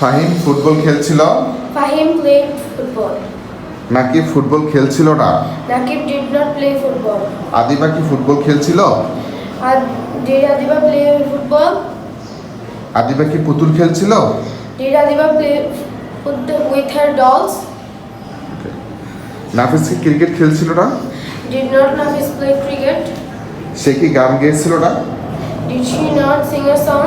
Fahim football খেলছিল? Fahim play football নাকি football খেলছিল না? নাকি did not play football Adiba কি ফুটবল খেলছিল? Did Adiba play football Adiba কি পুতুল খেলছিল? Did Adiba play football with her dolls Nafis কি ক্রিকেট খেলছিল না? Did not Nafis play cricket সে কি গান গেয়েছিল না? Did she not sing a song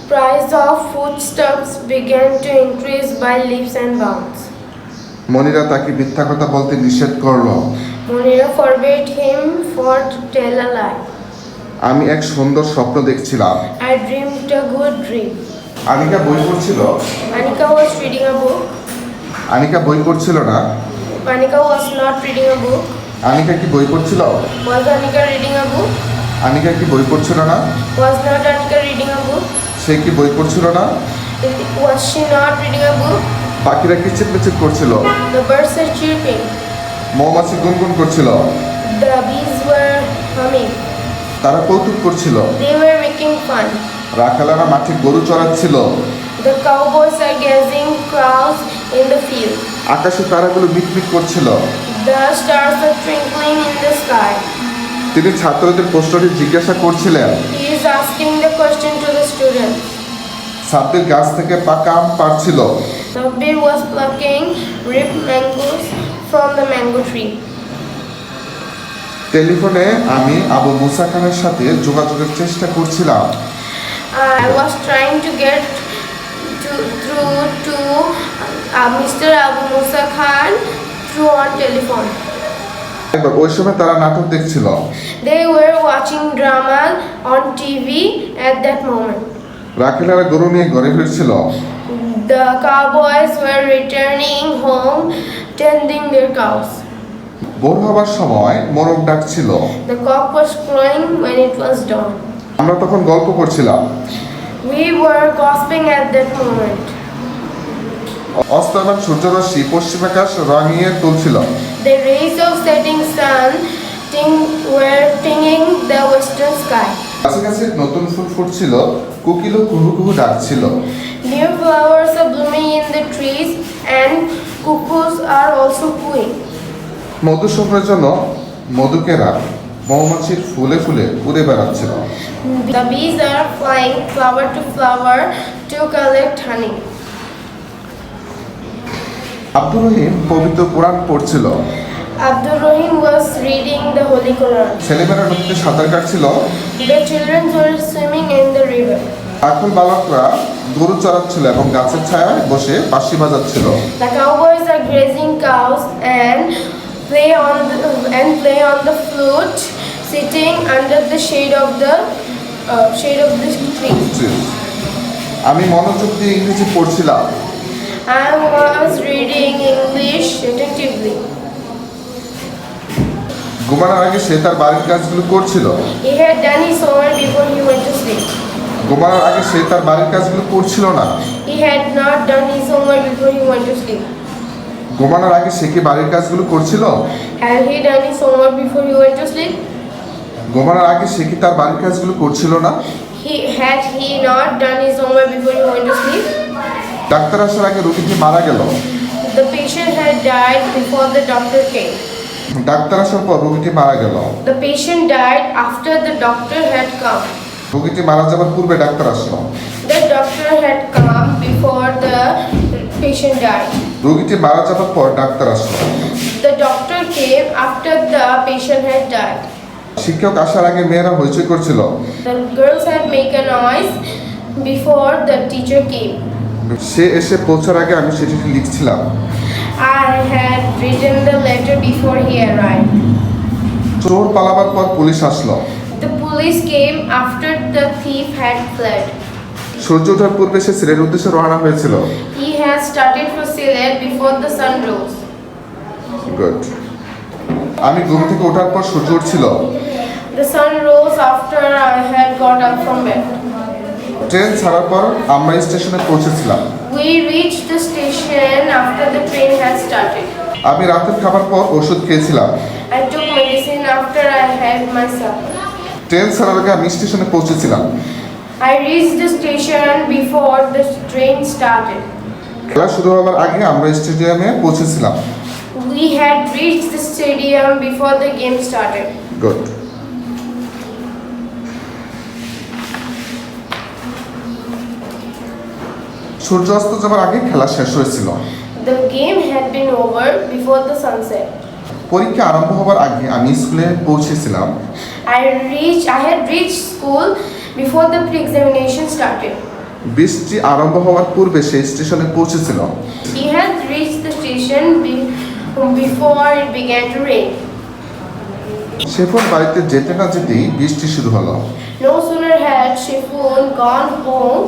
price of foodstuffs began to increase by leaps and bounds. Monira তাকে মিথ্যা কথা বলতে নিষেধ করল Munira forbade him for to tell a lie. আমি এক সুন্দর স্বপ্ন দেখছিলাম I dreamed a good dream. Anika বই পড়ছিল Anika was reading a book. Anika বই পড়ছিল না Anika was not reading a book. Anika কি বই পড়ছিল Was Anika reading a book? Anika কি বই পড়ছিল না Was not Anika reading? সে কি বই পড়ছিল না? পাখিরা কিচ্ছিত মিচিত করছিল? মৌমাছি গুনগুন করছিল। তারা কৌতুক করছিল। রাখালারা মাঠে গরু চড়াচ্ছিল। The cowboys are gazing crows in the field. আকাশে তারাগুলো মিটমিট করছিল. The stars are twinkling in the sky. তিনি ছাত্রদের প্রশ্নটি জিজ্ঞাসা করছিলেন। সাপের গাছ থেকে পাকা আম পাড়ছিল টেলিফোনে আমি আবু মুসা খানের সাথে যোগাযোগের চেষ্টা করছিলাম। I was trying to get to through to mister Abu Musa Khan through on telephone ওই সময় তারা নাটক দেখছিল They were watching drama on TV at that moment. রাখেলারা গরু নিয়ে ঘরে ফিরছিল The cowboys were returning home tending their cows. ভোর হবার সময় মোরগ ডাকছিল The cock was crowing when it was dawn. আমরা তখন গল্প করছিলাম We were gossiping at that moment. অস্তমান সূর্যরশ্মি পশ্চিম আকাশ রাঙিয়ে তুলছিল The rays of setting sun ting- were tinging the western sky. কাছাকাছি নতুন ফুল ফুটছিল কুকিলো কুহু কুহু ডাকছিল New flowers are blooming in the trees and cuckoos are also cooing. মধু সংগ্রহের জন্য মধুকেরা মৌমাছির ফুলে ফুলে উড়ে বেড়াচ্ছিল The bees are flying flower to flower to collect honey. Abdur Rahim পবিত্র কোরআন পড়ছিল। Abdur Rahim was reading the holy Quran ছেলেমেয়েরা নদীতে সাঁতার কাটছিল। The children were swimming in the river এখন বালকরা গরু চড়াচ্ছিল এবং গাছের ছায়ায় বসে পাশি বাজাচ্ছিল। The cowboys are grazing cows and play on the and play on the flute sitting under the shade of the shade of the tree আমি মনোযোগ দিয়ে ইংরেজি পড়ছিলাম। I was reading English attentively. ঘুমানোর আগে সে তার বাড়ির কাজগুলো করছিল He had done his homework before he went to sleep. ঘুমানোর আগে সে তার বাড়ির কাজগুলো করছিল না He had not done his homework before he went to sleep. ঘুমানোর আগে সে কি বাড়ির কাজগুলো করছিল Had he done his homework before he went to sleep? ঘুমানোর আগে সে কি তার বাড়ির কাজগুলো করছিল না He had he not done his homework before he went to sleep? ডাক্তার আসার আগে রোগীটি মারা গেল The patient had died before the doctor came. ডাক্তার আসার পর রোগীটি মারা গেল The patient died after the doctor had come. রোগীটি মারা যাবার পূর্বে ডাক্তার আসলো The doctor had come before the patient died. রোগীটি মারা যাবার পর ডাক্তার আসলো The doctor came after the patient had died. শিক্ষক আসার আগে মেয়েরা হইচই করছিল The girls had made a noise before the teacher came. সে এসে পৌঁছার আগে আমি সেটি লিখছিলাম। চোর পালাবার পর পুলিশ আসলো। সূর্য ওঠার পূর্বে সে সিলেট উদ্দেশ্যে রওনা হয়েছিল। আমি ঘুম থেকে ওঠার পর সূর্য উঠছিল। The sun rose after I had got. Train ছাড়ার পর আমরা স্টেশনে পৌঁছেছিলাম We reached the station after the train had started. আমি রাতের খাবার পর ওষুধ খেয়েছিলাম I took medicine after I had my supper. Train ছাড়ার আগে আমি স্টেশনে পৌঁছেছিলাম I reached the station before the train started. খেলা শুরু হওয়ার আগে আমরা স্টেডিয়ামে পৌঁছেছিলাম We had reached the stadium before the game started. গুড সূর্য অস্ত যাবার আগে খেলা শেষ হয়েছিল The game had been over before the sunset. পরীক্ষা আরম্ভ হবার আগে আমি স্কুলে পৌঁছেছিলাম I reached I had reached school before the pre-examination started. বৃষ্টি আরম্ভ হওয়ার পূর্বে সেই স্টেশনে পৌঁছেছিল He had reached the station be- before it began to rain. শেফুন বাড়িতে যেতে না যেতেই বৃষ্টি শুরু হলো। No sooner had Shefun gone home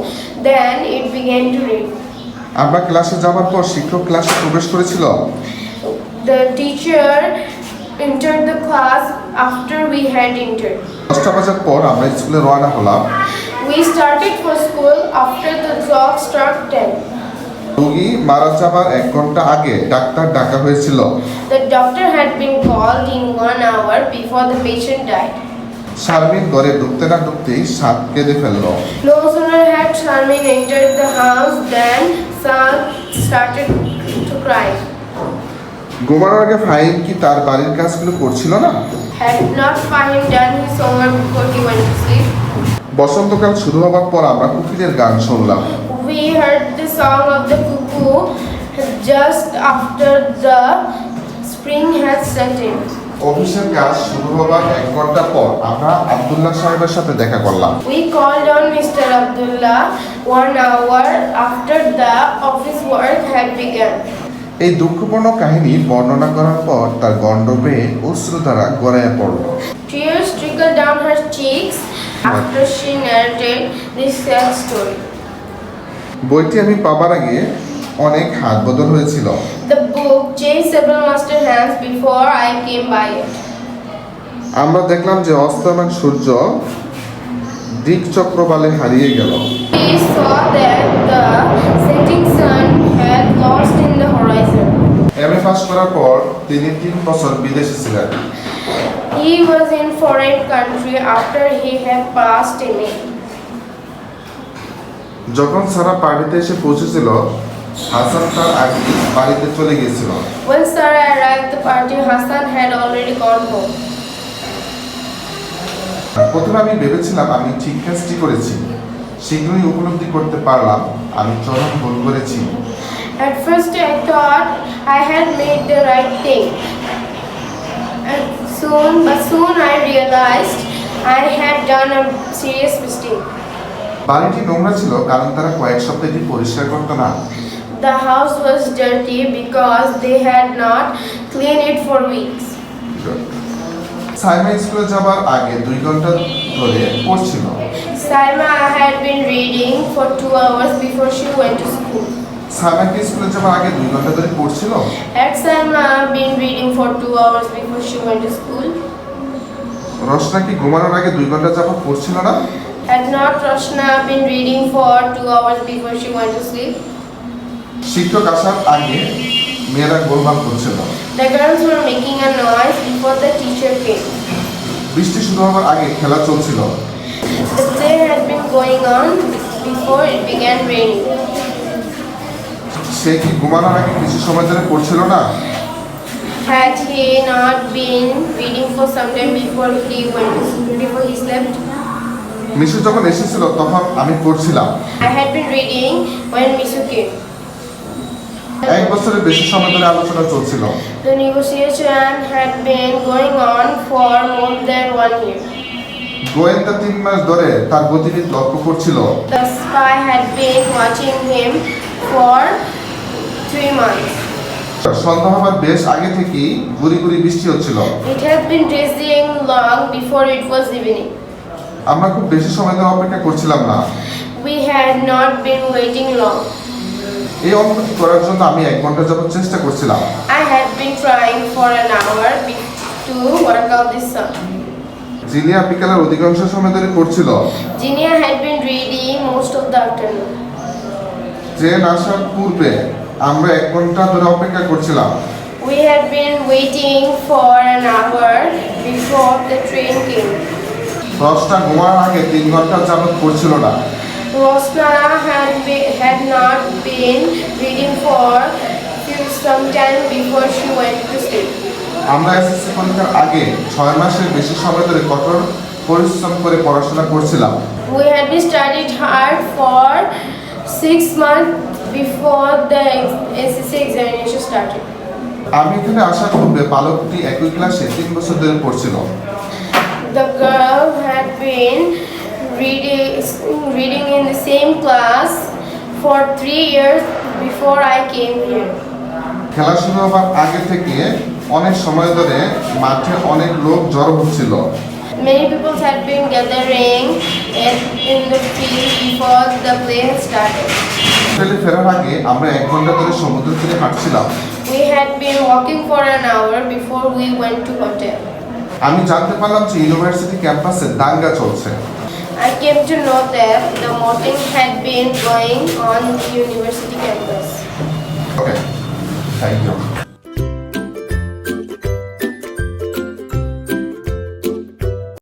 then it began to rain আমরা ক্লাসে যাওয়ার পর শিক্ষক ক্লাসে প্রবেশ করেছিল। The teacher enter the class after we had enter দশটা বাজার পর আমরা স্কুলে রওনা হলাম। We started for school after the clock struck ten রোগী মারা যাবার এক ঘণ্টা আগে ডাক্তার ডাকা হয়েছিল। The doctor had been called in one hour before the patient died Sharmin ঘরে ঢুকতে না ঢুকতেই সাত কেঁদে ফেলল। No sooner had Sharmin enter the house then সাল স্টার্টেড টু ক্রাই ঘুমানোর আগে ফাহিম কি তার বাড়ির কাজগুলো করছিল না? বসন্তকাল শুরু হবার পর আমরা কুকিদের গান শুনলাম। We heard the song of the cuckoo just after the spring had set in. অফিসের কাজ শুরু হবার এক ঘণ্টা পর আমরা আব্দুল্লাহ সাহেবের সাথে দেখা করলাম We called on Mr. Abdullah one hour after the office work had begun. এই দুঃখপূর্ণ কাহিনী বর্ণনা করার পর তার গণ্ড অশ্রু দ্বারা গড়াইয়া পড়ল Tears trickled down her cheeks after she narrated this sad story. বইটি আমি পাবার আগে অনেক হাত বদল হয়েছিল The book changed several master hands before I came by it. আমরা দেখলাম যে অস্ত এবং সূর্য দিক চক্রবালে হারিয়ে গেল We saw that the setting sun had lost in the horizon. M pass করার পর তিনি তিন বছর বিদেশে ছিলেন He was in foreign country after he had passed in it. যখন সারা পার্টিতে এসে পৌঁছেছিল হাসান তার আগে বাড়িতে চলে গিয়েছিল When Sarah arrived, the party Hassan had already gone home. প্রথমে আমি ভেবেছিলাম আমি ঠিক কাজটি করেছি শীঘ্রই উপলব্ধি করতে পারলাম আমি চরম ভুল করেছি At first, I thought I had made the right thing. And soon, but soon I realized I had done a serious mistake. বাড়িটি নোংরা ছিল কারণ তারা কয়েক সপ্তাহ এটি পরিষ্কার করতো না The house was dirty because they had not cleaned it for weeks. Saima স্কুলে যাবার আগে দুই ঘণ্টা ধরে পড়ছিল Saima had been reading for two hours before she went to school. Saima কি স্কুলে যাবার আগে দুই ঘণ্টা ধরে পড়ছিল Had Saima been reading for two hours before she went to school? রসনা কি ঘুমানোর আগে দুই ঘণ্টা যাবত পড়ছিল না Had not Roshna been reading for two hours before she went to sleep? শিক্ষক আসার আগে মেয়েরা গোলমাল করছিল The girls were making a noise before the teacher came. বৃষ্টি শুরু হওয়ার আগে খেলা চলছিল The play had been going on before it began raining. সে কি ঘুমানোর আগে কিছু সময় ধরে পড়ছিল না Had he not been reading for some time before he went before he slept? Mishu যখন এসেছিল তখন আমি পড়ছিলাম। এক বছরের বেশি সময় ধরে আলোচনা চলছিল। গোয়েন্দা তিন মাস ধরে তার গতিবিধ লক্ষ্য করছিল। সন্দেহবাদ বেশ আগে থেকেই গুড়ি গুড়ি বৃষ্টি হচ্ছিল। It has been drizzling long before it evening আমরা খুব বেশি সময় ধরে অপেক্ষা করছিলাম না we had not been waiting long. এই অনুভূতি করার জন্য আমি এক ঘণ্টা যাবত চেষ্টা করছিলাম I had been trying for an hour to work out this song. Zinia বিকালের অধিকাংশ সময় ধরে পড়ছিল Ginia had been reading most of the afternoon. Train আসার পূর্বে আমরা এক ঘণ্টা ধরে অপেক্ষা করছিলাম We had been waiting for an hour before the train came. রসটা ঘুমানোর আগে তিন ঘণ্টা যাবত পড়ছিল না। আমরা এসএসসি পরীক্ষার আগে ছয় মাসের বেশি সময় ধরে কঠোর পরিশ্রম করে পড়াশোনা করছিলাম। We had been studied hard for 6 months before the ssc examination started. আমি এখানে আসার পূর্বে বালকটি একই ক্লাসে তিন বছর ধরে পড়ছিল। The girl had been reading, reading in the same class for three years before I came here. খেলা শুরু হবার আগে থেকে অনেক সময় ধরে মাঠে অনেক লোক জড়ো হচ্ছিল Many people had been gathering in, in the field before the play started. হোটেলে ফেরার আগে আমরা এক ঘণ্টা ধরে সমুদ্র তীরে হাঁটছিলাম We had been walking for an hour before we went to hotel. আমি জানতে পারলাম যে ইউনিভার্সিটি ক্যাম্পাসে দাঙ্গা চলছে I came to know that the mobbing had been going on the university campus. Okay thank you